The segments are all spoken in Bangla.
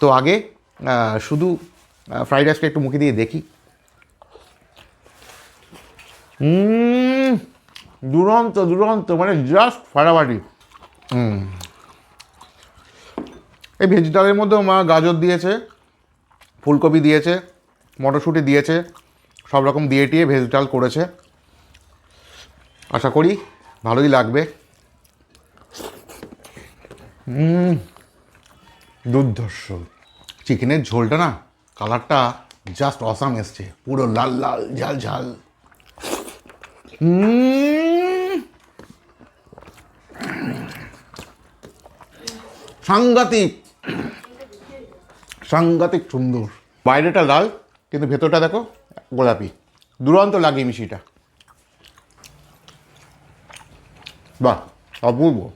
তো আগে শুধু ফ্রাইড রাইসটা একটু মুখে দিয়ে দেখি। দুরন্ত দুরন্ত মানে জাস্ট ফাটাফাটি। এই ভেজিটালের মধ্যেও মা গাজর দিয়েছে, ফুলকপি দিয়েছে, মটরশুঁটি দিয়েছে, সব রকম দিয়ে টিয়ে ভেজ ডাল করেছে। আশা করি ভালোই লাগবে। হুম দুর্ধর্ষ। চিকেনের ঝোলটা না, কালারটা জাস্ট অসাম এসছে। পুরো লাল লাল, ঝাল ঝাল। সাংঘাতিক। সাংঘাতিক সুন্দর। বাইরেটা লাল, কিন্তু ভেতরটা দেখো, গোলাপি। দুরন্ত লাগে মিষ্টিটা। বাহ, অপূর্ব।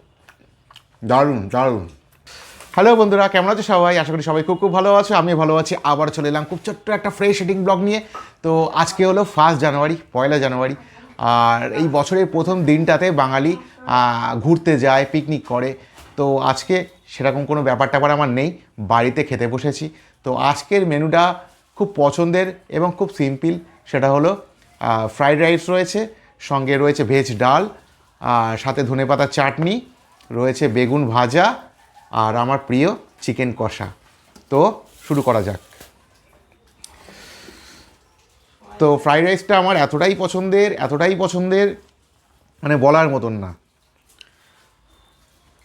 দারুণ দারুণ। হ্যালো বন্ধুরা, কেমন আছো সবাই? আশা করি সবাই খুব খুব ভালো আছো। আমি ভালো আছি, আবার চলে এলাম খুব ছোট্ট একটা ফ্রেশ এডিং ব্লগ নিয়ে। তো আজকে হলো ফার্স্ট জানুয়ারি পয়লা জানুয়ারি আর এই বছরের প্রথম দিনটাতে বাঙালি ঘুরতে যায় পিকনিক করে। তো আজকে সেরকম কোনো ব্যাপার ট্যাপার আমার নেই, বাড়িতে খেতে বসেছি। তো আজকের মেনুটা খুব পছন্দের এবং খুব সিম্পল সেটা হলো ফ্রাইড রাইস রয়েছে, সঙ্গে রয়েছে ভেজ ডাল সাথে ধনেপাতার চাটনি, রয়েছে বেগুন ভাজা আর আমার প্রিয় চিকেন কষা। তো শুরু করা যাক। তো ফ্রাইড রাইসটা আমার এতটাই পছন্দের এতটাই পছন্দের মানে বলার মতন না।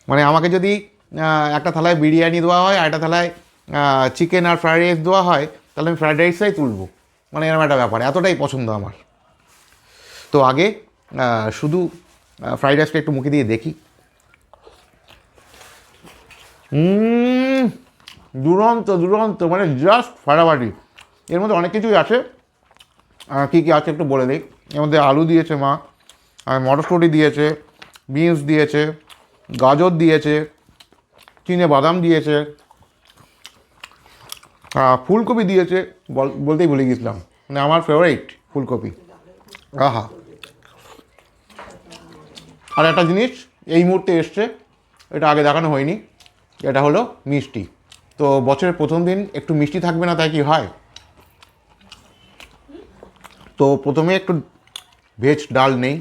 মানে আমাকে যদি একটা থালায় বিরিয়ানি দেওয়া হয়, আর একটা থালায় চিকেন আর ফ্রাইড রাইস দেওয়া হয়, তাহলে আমি ফ্রাইড রাইসটাই তুলবো। মানে এরকম একটা ব্যাপার, এতটাই পছন্দ আমার। তো আগে শুধু ফ্রাইড রাইসটা একটু মুখে দিয়ে দেখি। দুরন্ত দুরন্ত মানে জাস্ট ফাটাফাটি। এর মধ্যে অনেক কিছুই আছে। কী কী আছে একটু বলে দিই। এর মধ্যে আলু দিয়েছে মা, আর মটরশুঁটি দিয়েছে, বিনস দিয়েছে, গাজর দিয়েছে, চিনে বাদাম দিয়েছে ফুলকপি দিয়েছে, বল- বলতেই ভুলে গেছিলাম মানে আমার ফেভারিট ফুলকপি। আহা। আর একটা জিনিস, এই মুহূর্তে এসছে, এটা আগে দেখানো হয়নি। এটা হলো মিষ্টি। তো বছরের প্রথম দিন একটু মিষ্টি থাকবে না, তাই কি হয়? তো প্রথমে একটু ভেজ ডাল নেই।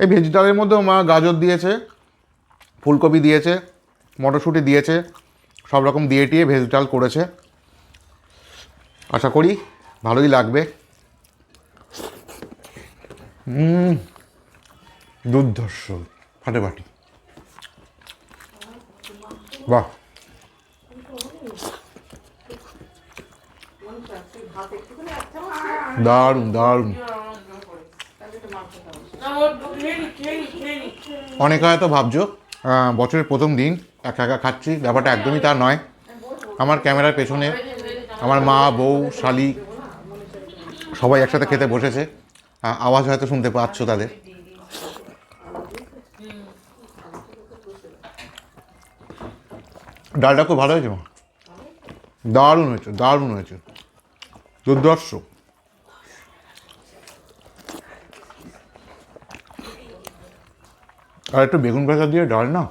এই ভেজ ডালের মধ্যেও মা গাজর দিয়েছে, ফুলকপি দিয়েছে, মটরশুঁটি দিয়েছে, সব রকম দিয়ে টিয়ে ভেজ ডাল করেছে। আশা করি ভালোই লাগবে। হুম। দুর্ধর্ষ, ফাটাফাটি। বাহ। দারুণ দারুণ। অনেকে হয়তো ভাবছ বছরের প্রথম দিন, একা একা খাচ্ছি, ব্যাপারটা একদমই তা নয়। আমার ক্যামেরার পেছনে আমার মা, বউ শালি সবাই একসাথে খেতে বসেছে। আওয়াজ হয়তো শুনতে পাচ্ছ তাদের। ডালটা খুব ভালো হয়েছে মা। দারুণ হয়েছে দারুণ হয়েছে। দুর্দর্শ আর একটু বেগুন ভাজা দিয়ে ডাল না,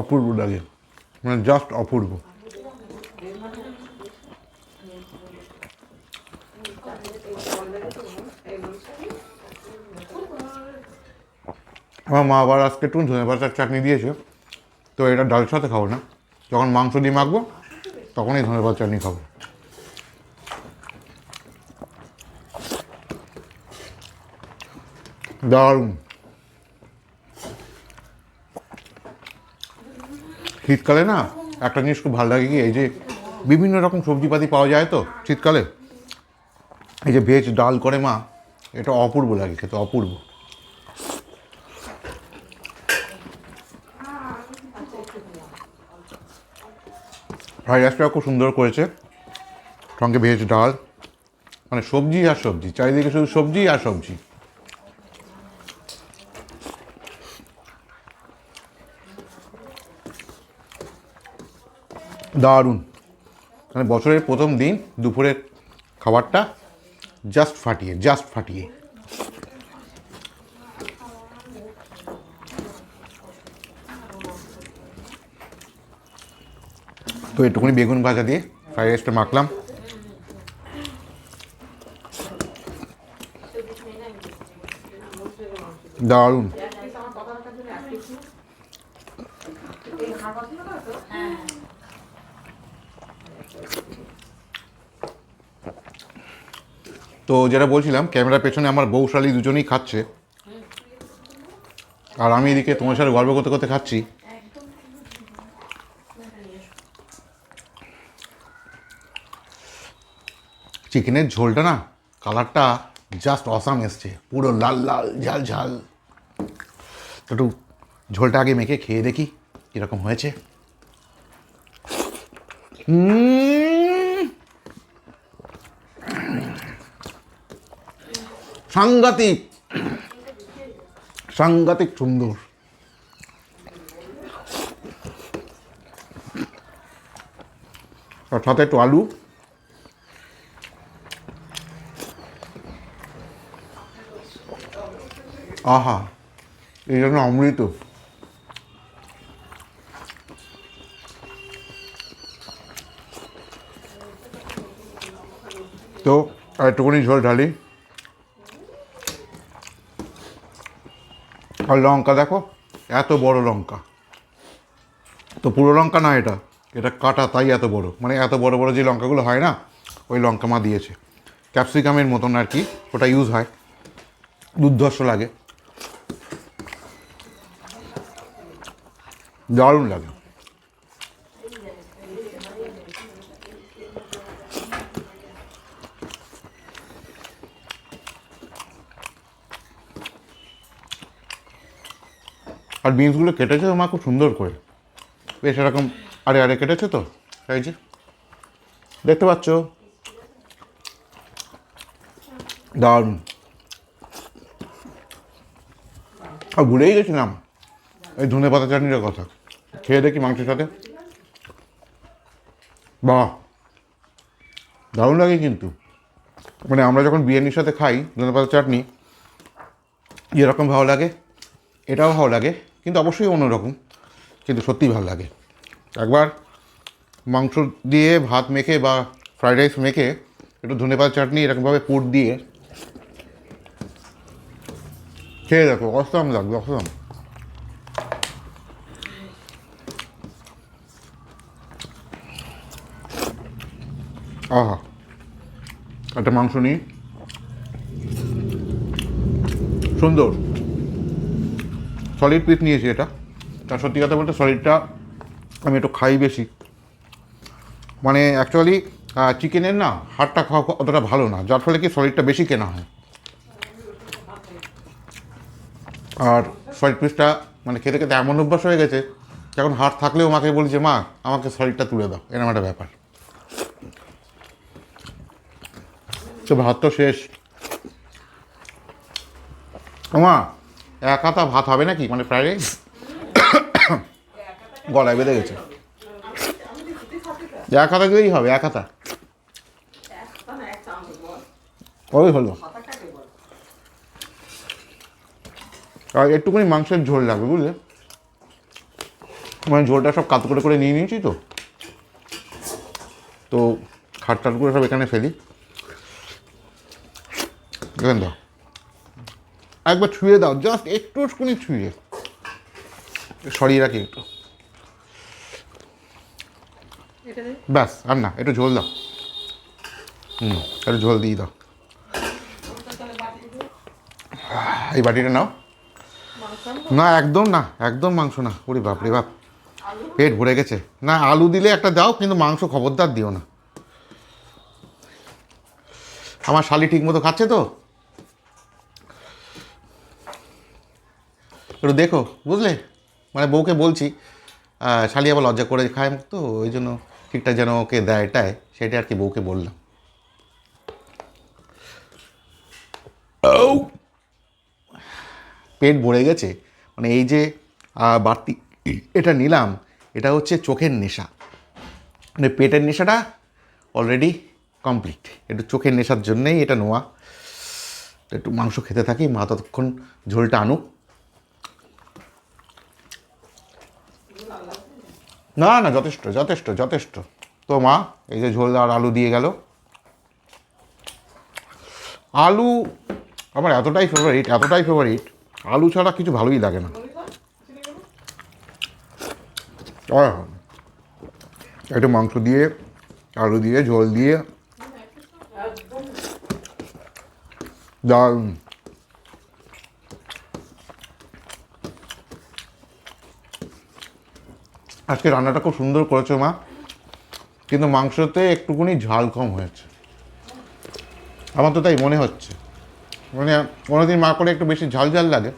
অপূর্ব লাগে। মানে জাস্ট অপূর্ব। আমার মা আবার আজকে একটু ধনে পাতার চাটনি দিয়েছে, তো এটা ডাল সাথে খাব না। যখন মাংস দিয়ে মাখবো তখনই ধনে পাতার চাটনি খাব। দারুণ। শীতকালে না, একটা জিনিস খুব ভালো লাগে কি, এই যে বিভিন্ন রকম সবজিপাতি পাওয়া যায় তো শীতকালে, এই যে ভেজ ডাল করে মা, এটা অপূর্ব লাগে খেতে, অপূর্ব। ফ্রাইড রাইসটাও খুব সুন্দর করেছে। সঙ্গে ভেজ ডাল। মানে সবজি আর সবজি। চারিদিকে শুধু সবজি আর সবজি। দারুণ। মানে বছরের প্রথম দিন দুপুরের খাবারটা জাস্ট ফাটিয়ে জাস্ট ফাটিয়ে। তো একটুখানি বেগুন ভাজা দিয়ে ফ্রাইড রাইসটা মাখলাম। দারুণ। তো যেটা বলছিলাম, ক্যামেরার পেছনে আমার বৌশালী দুজনেই খাচ্ছে। আর আমি এদিকে তোমার সাথে গল্প করতে করতে খাচ্ছি। চিকেনের ঝোলটা না, কালারটা জাস্ট অসাম এসছে। পুরো লাল লাল, ঝাল ঝাল। একটু ঝোলটা আগে মেখে খেয়ে দেখি কীরকম হয়েছে। সাংঘাতিক। সাংঘাতিক সুন্দর। সাথে একটু আলু। আহা এই জন্য অমৃত তো আর একটুখানি ঝোল ঢালি আর লঙ্কা দেখো, এত বড় লঙ্কা। তো পুরো লঙ্কা না এটা? এটা কাটা, তাই এত বড়। মানে এত বড় বড় যে লঙ্কাগুলো হয় না, ওই লঙ্কা মা দিয়েছে। ক্যাপসিকামের মতন আর কি, ওটা ইউজ হয়। দুর্ধর্ষ লাগে। দারুণ লাগে। আর বিনসগুলো কেটেছে মা, খুব সুন্দর করে। বেশ, এরকম আরে আরে কেটেছে তো? এই যে, দেখতে পাচ্ছ? দারুণ। আর ভুলেই গেছিলাম। এই ধনে পাতা চাটনির কথা। খেয়ে দেখি মাংসের সাথে। বাহ! দারুণ লাগে কিন্তু। মানে আমরা যখন বিরিয়ানির সাথে খাই, ধনে পাতা চাটনি, যেরকম ভালো লাগে, এটাও ভালো লাগে, কিন্তু অবশ্যই অন্যরকম, কিন্তু সত্যিই ভালো লাগে। একবার মাংস দিয়ে ভাত মেখে বা ফ্রাইড রাইস মেখে একটু ধনেপাতা চাটনি এরকমভাবে পুর দিয়ে খেয়ে দেখো অসম লাগবে অসম আহা একটা মাংস নিই সুন্দর সলিড পিস নিয়েছি এটা তার সত্যি কথা বলতে সলিডটা আমি একটু খাই বেশি। মানে অ্যাকচুয়ালি চিকেনের না হাড়টা খাওয়া অতটা ভালো না, যার ফলে কি সলিডটা বেশি কেনা হয়। আর সলিড পিসটা মানে খেতে খেতে এমন অভ্যাস হয়ে গেছে এখন হাড় থাকলেও মাকে বলি যে, মা, আমাকে সলিডটা তুলে দাও। এরকম একটা ব্যাপার। তো ভাত তো শেষ। মা এক হাতা ভাত হবে নাকি? মানে প্রায় গলায় বেঁধে গেছে। এক হাতা দিলেই হবে, এক হাতা ওই হলো। আর একটুখানি মাংসের ঝোল লাগবে বুঝলে? মানে ঝোলটা সব কাত করে করে নিয়ে নিয়েছি তো। তো খাট টাট করে সব এখানে ফেলি। দেখেন দাও একবার ছুঁয়ে দাও জাস্ট একটু একটুখানি ছুঁয়ে। সরিয়ে রাখি একটু। ব্যাস আর না একটু ঝোল দাও। হুম একটু ঝোল দিয়ে দাও। এই বাটিটা নাও। না একদম না একদম মাংস না। ওরে বাপ রে বাপ। পেট ভরে গেছে। না আলু দিলে একটা দাও কিন্তু মাংস খবরদার দিও না। আমার শালি ঠিক মতো খাচ্ছে তো? একটু দেখো বুঝলে? মানে বউকে বলছি শালি আবার লজ্জা করে খায় তো ওই জন্য ঠিকঠাক যেন ওকে দেয় এটাই। সেটা আর কি বউকে বললাম। পেট ভরে গেছে মানে এই যে বাড়তি এটা নিলাম, এটা হচ্ছে চোখের নেশা। মানে পেটের নেশাটা অলরেডি কমপ্লিট একটু চোখের নেশার জন্যেই এটা নেওয়া। তো একটু মাংস খেতে থাকি, মা ততক্ষণ ঝোলটা আনুক। না না, যথেষ্ট যথেষ্ট যথেষ্ট। তো মা, এই যে ঝোল আর আলু দিয়ে গেল। আলু আমার এতটাই ফেভারিট এতটাই ফেভারিট আলু ছাড়া কিছু ভালোই লাগে না। একটু মাংস দিয়ে, আলু দিয়ে, ঝোল দিয়ে। দারুণ। আজকে রান্নাটা খুব সুন্দর করেছ মা, কিন্তু মাংসতে একটুখানি ঝাল কম হয়েছে। আমার তো তাই মনে হচ্ছে। মানে কোনোদিন মা করে একটু বেশি ঝাল ঝাল লাগে,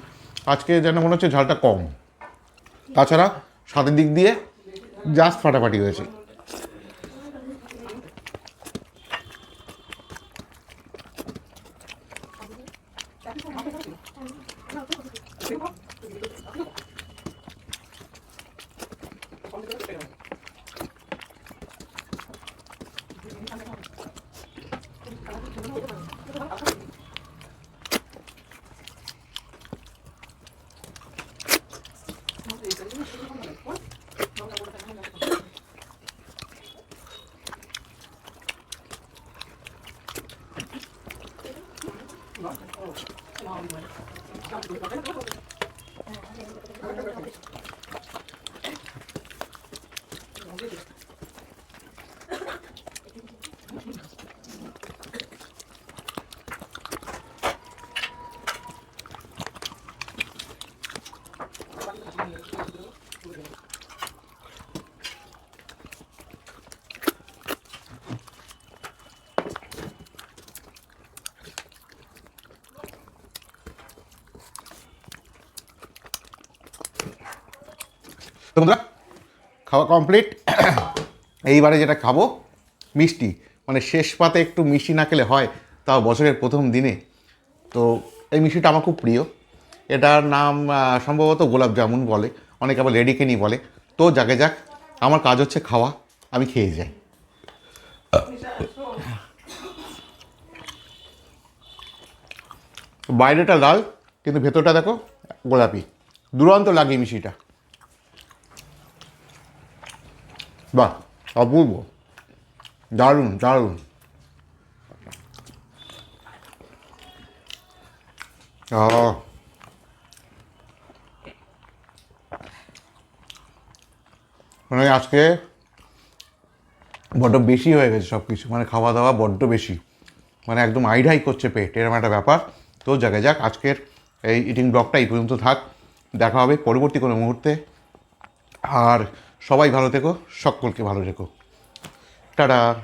আজকে যেন মনে হচ্ছে ঝালটা কম। তাছাড়া স্বাদের দিক দিয়ে জাস্ট ফাটাফাটি হয়েছে। তোমরা খাওয়া কমপ্লিট এইবারে যেটা খাব, মিষ্টি। মানে শেষ পাতে একটু মিষ্টি না খেলে হয়, তাও বছরের প্রথম দিনে। তো এই মিষ্টিটা আমার খুব প্রিয়। এটার নাম সম্ভবত গোলাপ জামুন বলে। অনেকে আবার লেডিকেনি বলে। তো যাকে যাক, আমার কাজ হচ্ছে খাওয়া, আমি খেয়ে যাই। বাইরেটা লাল, কিন্তু ভেতরটা দেখো গোলাপি। দুরন্ত লাগে মিষ্টিটা। বাহ অপূর্ব দারুণ দারুণ আহ। মানে আজকে বড্ড বেশি হয়ে গেছে সব কিছু মানে খাওয়া দাওয়া বড্ড বেশি। মানে একদম আইডাই করছে পেট, এরকম একটা ব্যাপার। তো জায়গায় যাক, আজকের এই ইটিং ব্লগটা এই পর্যন্ত থাক। দেখা হবে পরবর্তী কোনো মুহূর্তে। আর সবাই ভালো থেকো সকলকে ভালো রেখো। টাটা।